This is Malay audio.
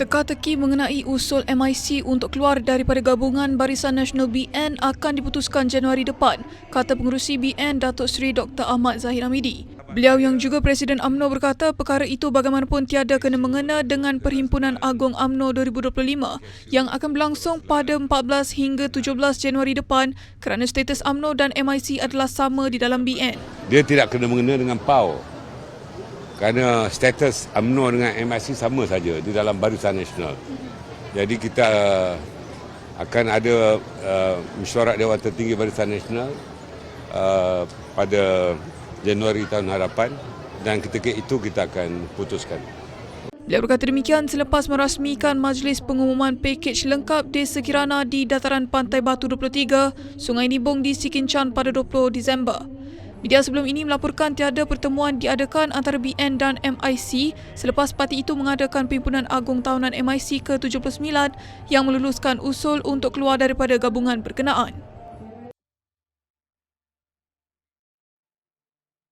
Teka-teki mengenai usul MIC untuk keluar daripada gabungan Barisan Nasional BN akan diputuskan Januari depan, kata pengerusi BN Datuk Seri Dr. Ahmad Zahid Hamidi. Beliau yang juga Presiden AMNO berkata perkara itu bagaimanapun tiada kena mengena dengan Perhimpunan Agung AMNO 2025 yang akan berlangsung pada 14 hingga 17 Januari depan kerana status AMNO dan MIC adalah sama di dalam BN. Dia tidak kena mengena dengan PAU kerana status UMNO dengan MIC sama saja di dalam Barisan Nasional. Jadi kita uh, akan ada uh, mesyuarat Dewan Tertinggi Barisan Nasional uh, pada Januari tahun harapan dan ketika itu kita akan putuskan. Beliau berkata demikian selepas merasmikan majlis pengumuman pakej lengkap Desa Kirana di Dataran Pantai Batu 23, Sungai Nibong di Sikinchan pada 20 Disember. Media sebelum ini melaporkan tiada pertemuan diadakan antara BN dan MIC selepas parti itu mengadakan Pimpinan Agung Tahunan MIC ke-79 yang meluluskan usul untuk keluar daripada gabungan berkenaan.